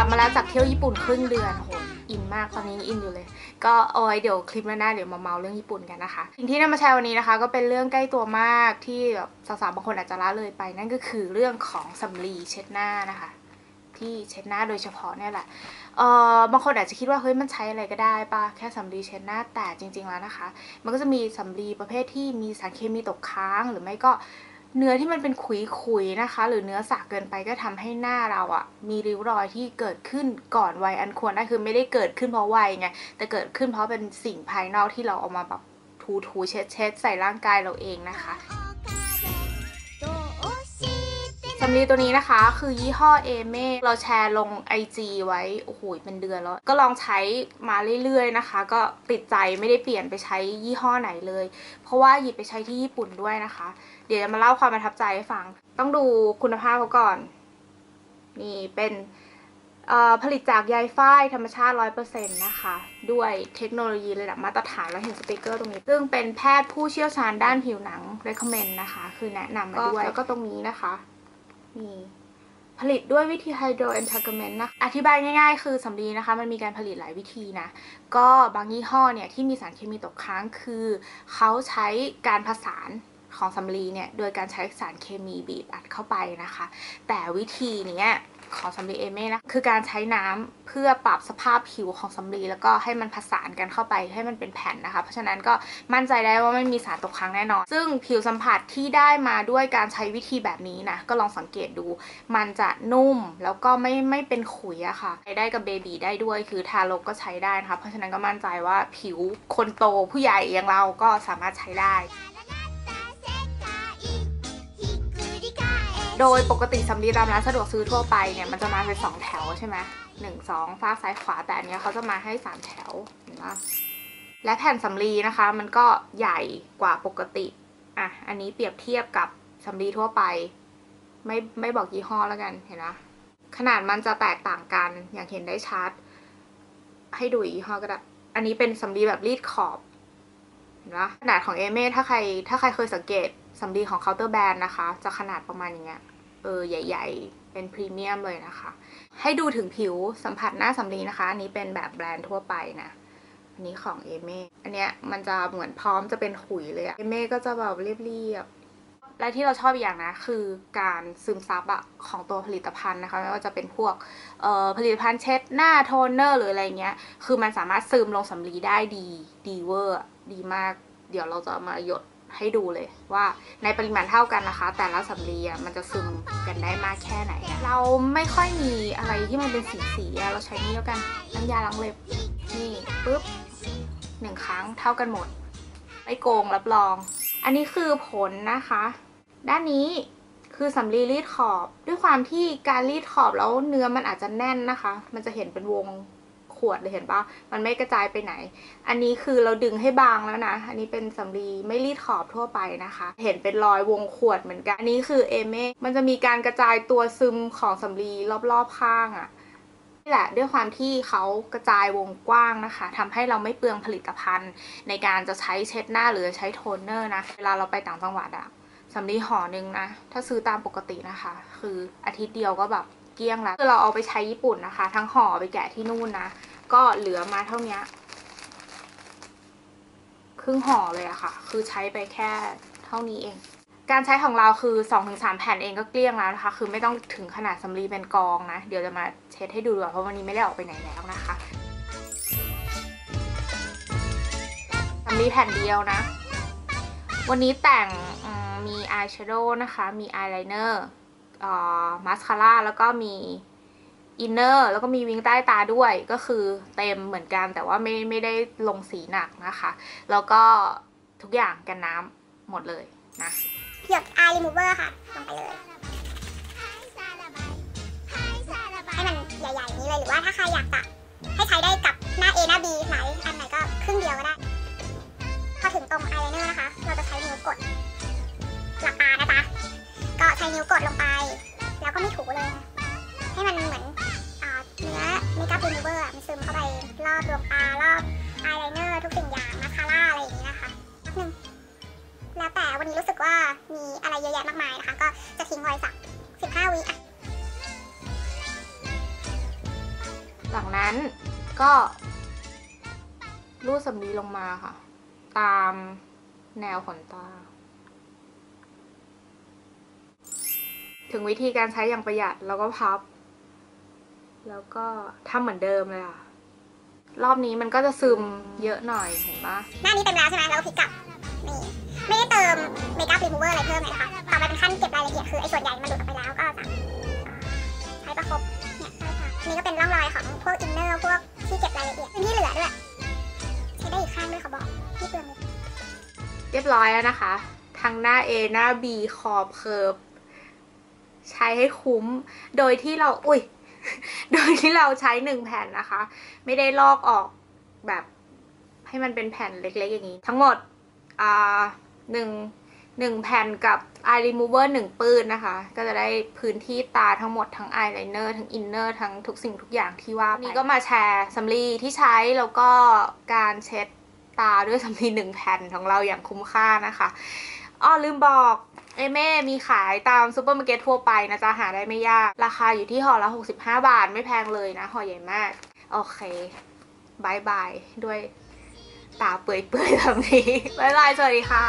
ับมาแล้วจากเที่ยวญี่ปุ่นครึ่งเดือนโหอินมากตอนนี้อินอยู่เลย ก็เอาไว้เดี๋ยวคลิปหน้าเดี๋ยวมาเมาเรื่องญี่ปุ่นกันนะคะสิ่งที่นำมาแชร์วันนี้นะคะ ก็เป็นเรื่องใกล้ตัวมากที่แบบสาวๆบางคนอาจจะละเลยไป นั่นก็คือเรื่องของสำลีเช็ดหน้านะคะ ที่เช็ดหน้าโดยเฉพาะเนี่ยแหละเอ่อบางคนอาจจะคิดว่าเฮ้ยมันใช้อะไรก็ได้ปะแค่สำลีเช็ดหน้าแต่จริง ๆแล้วนะคะ มันก็จะมีสำลีประเภทที่มีสารเคมีตกค้างหรือไม่ก็ เนื้อที่มันเป็นขุยๆนะคะ หรือเนื้อสากเกินไปก็ทำให้หน้าเราอะมีริ้วรอยที่เกิดขึ้นก่อนวัยอันควรได้คือไม่ได้เกิดขึ้นเพราะวัยไงแต่เกิดขึ้นเพราะเป็นสิ่งภายนอกที่เราเอามาแบบถูๆเช็ดๆใส่ร่างกายเราเองนะคะำลีตัวนี้นะคะ คือยี่ห้อเอเม่เราแชร์ลง IG ไว้ โอ้โห เป็นเดือนแล้ว ก็ลองใช้มาเรื่อยๆนะคะ ก็ติดใจไม่ได้เปลี่ยนไปใช้ยี่ห้อไหนเลย เพราะว่าหยิบไปใช้ที่ญี่ปุ่นด้วยนะคะ เดี๋ยวจะมาเล่าความประทับใจให้ฟัง ต้องดูคุณภาพเขาก่อน นี่เป็นผลิตจากใยฝ้ายธรรมชาติ 100%นะคะ ด้วยเทคโนโลยีระดับมาตรฐานแล้วเห็นสติกเกอร์ตรงนี้ ซึ่งเป็นแพทย์ผู้เชี่ยวชาญด้านผิวหนัง recommend นะคะ คือแนะนำมาด้วย แล้วก็ตรงนี้นะคะ นี่ผลิตด้วยวิธีไฮโดรเอนทากเมนต์นะ อธิบายง่ายๆ คือสำลีนะคะ มันมีการผลิตหลายวิธีนะ ก็บางยี่ห้อเนี่ย ที่มีสารเคมีตกค้างคือ เขาใช้การผสานของสำลีเนี่ย โดยการใช้สารเคมีบีบอัดเข้าไปนะคะ แต่วิธีเนี้ย ของสำลีเอเม่นะคือการใช้น้ำเพื่อปรับสภาพผิวของสำลีแล้วก็ให้มันผสานกันเข้าไปให้มันเป็นแผ่นนะคะ เพราะฉะนั้นก็มั่นใจได้ว่าไม่มีสารตกค้างแน่นอน ซึ่งผิวสัมผัสที่ได้มาด้วยการใช้วิธีแบบนี้นะก็ลองสังเกตดู มันจะนุ่มแล้วก็ไม่ไม่เป็นขุยอะค่ะใช้ได้กับเบบีได้ด้วยคือทารกก็ใช้ได้นะคะเพราะฉะนั้นก็มั่นใจว่าผิวคนโตผู้ใหญ่อย่างเราก็สามารถใช้ได้ โดยปกติสำลีตามร้านสะดวกซื้อทั่วไปเนี่ยมันจะมาเป็นสองแถวใช่ไหมหนึ่งสองฟ้าซ้ายขวาแต่อันนี้เขาจะมาให้สามแถวเห็นไหมและแผ่นสำลีนะคะมันก็ใหญ่กว่าปกติอะอันนี้เปรียบเทียบกับสำลีทั่วไป ไม่ไม่บอกยี่ห้อแล้วกันเห็นไหมขนาดมันจะแตกต่างกันอย่างเห็นได้ชัด ให้ดูยี่ห้อก็ได้อันนี้เป็นสำลีแบบรีดขอบเห็นไหมขนาดของเอเม่ถ้าใครถ้าใครเคยสังเกต สำลีของเคาน์เตอร์แบรนด์นะคะ จะขนาดประมาณอย่างเงี้ย เออ ใหญ่ ๆ เป็นพรีเมียมเลยนะคะ ให้ดูถึงผิวสัมผัสหน้าสำลีนะคะ อันนี้เป็นแบบแบรนด์ทั่วไปนะ อันนี้ของเอเม่อันเนี้ยมันจะเหมือนพร้อมจะเป็นขุยเลยอะเอเม่ก็จะแบบเรียบๆ และที่เราชอบอีกอย่างนะ คือการซึมซับอะของตัวผลิตภัณฑ์นะคะ ไม่ว่าจะเป็นพวกเอ่อผลิตภัณฑ์เช็ดหน้าโทนเนอร์หรืออะไรเงี้ย คือมันสามารถซึมลงสำลีได้ดี ดีเวอร์ ดีมาก เดี๋ยวเราจะมาหยด ให้ดูเลยว่าในปริมาณเท่ากันนะคะ แต่ละสำลีมันจะซึมกันได้มากแค่ไหน เราไม่ค่อยมีอะไรที่มันเป็นสีสีเราใช้นี่แล้วกันน้ำยาล้างเล็บนี่ปุ๊บหนึ่งครั้งเท่ากันหมดไม่โกงรับรอง อันนี้คือผลนะคะ ด้านนี้คือสำลีรีดขอบ ด้วยความที่การรีดขอบแล้วเนื้อมันอาจจะแน่นนะคะ มันจะเห็นเป็นวง ขวดเลยเห็นปะมันไม่กระจายไปไหน อันนี้คือเราดึงให้บางแล้วนะ อันนี้เป็นสำลีไม่รีดขอบทั่วไปนะคะ เห็นเป็นรอยวงขวดเหมือนกัน อันนี้คือเอเม่มันจะมีการกระจายตัวซึมของสำลีรอบๆข้างอะ่ะนี่แหละด้วยความที่เขากระจายวงกว้างนะคะทำให้เราไม่เปลืองผลิตภัณฑ์ ในการจะใช้เช็ดหน้าหรือใช้โทนเนอร์นะ เวลาเราไปต่างจังหวัดอะสำลีห่อหนึ่งนะ ถ้าซื้อตามปกตินะคะ คืออาทิตย์เดียวก็แบบเกลี้ยงแล้ว คือเราเอาไปใช้ญี่ปุ่นนะคะ ทั้งห่อไปแกะที่นู่นนะ ก็เหลือมาเท่านี้ครึ่งห่อเลยอะค่ะ คือใช้ไปแค่เท่านี้เอง การใช้ของเราคือ 2-3 แผ่นเองก็เกลี้ยงแล้วนะคะ คือไม่ต้องถึงขนาดสำลีเป็นกองนะ เดี๋ยวจะมาเช็ดให้ดูด้วยเพราะวันนี้ไม่ได้ออกไปไหนแล้วนะคะสำลีแผ่นเดียวนะ วันนี้แต่งมีอายแชโดว์นะคะ มีอายไลเนอร์มาสคาร่าแล้วก็มี อินเนอร์แล้วก็มีวิงใต้ตาด้วยก็คือเต็มเหมือนกันแต่ว่าไม่ไม่ได้ลงสีหนักนะคะ แล้วก็ทุกอย่างกันน้ำหมดเลยนะหยดอายรีมูเวอร์ค่ะลงไปเลยให้มันใหญ่ๆนี้เลยหรือว่าถ้าใครอยากจะ อะไรเยอะแยะมากมายนะคะ ก็จะทิ้งไว้สัก 15 วิอะหลังนั้นก็รูดสำลีลงมาค่ะ ตามแนวขนตา ถึงวิธีการใช้อย่างประหยัดแล้วก็พับ แล้วก็ทำเหมือนเดิมเลยค่ะ รอบนี้มันก็จะซึมเยอะหน่อยเห็นปะหน้านี้เต็มแล้วใช่ไหมเราก็พลิกกลับ นี่ไม่ได้เติมเมคอัพรีมูเวอร์อะไรเพิ่มเลยนะคะต่อไปเป็นขั้นเก็บรายละเอียดคือไอ้ส่วนใหญ่มันหลุดออกไปแล้วก็จะใช้ประคบเนี่ยใช่ค่ะนนี้ก็เป็นร่องรอยของพวกอินเนอร์พวกที่เก็บรายละเอียดที่เหลือด้วยใช้ได้อีกข้างด้วยเขาบอกที่เปลืองเรียบร้อยแล้วนะคะ ทั้งหน้า A หน้า B ขอบเคิร์ฟใช้ให้คุ้ม โดยที่เรา อุ้ย โดยที่เราใช้หนึ่งแผ่นนะคะ ไม่ได้ลอกออกแบบให้มันเป็นแผ่นเล็กๆอย่างนี้ ทั้งหมด อ่าหนึ่งหนึ่งแผ่นกับ eye remover หนึ่งปื้นนะคะ ก็จะได้พื้นที่ตาทั้งหมดทั้ง eyeliner ทั้ง inner ทั้งทุกสิ่งทุกอย่างที่ว่านนี้ก็มาแชร์สำลีที่ใช้แล้วก็การเช็ดตาด้วยสำลีหนึ่งแผ่นของเราอย่างคุ้มค่านะคะอ้อลืมบอกเอเม่มีขายตามซูเปอร์มาร์เก็ตทั่วไปนะจ๊ะ หาได้ไม่ยาก ราคาอยู่ที่ห่อละ 65 บาทไม่แพงเลยนะห่อใหญ่มาก โอเคบายบายด้วย ตาเปื่อยๆแบบนี้บายบายสวัสดีค่ะ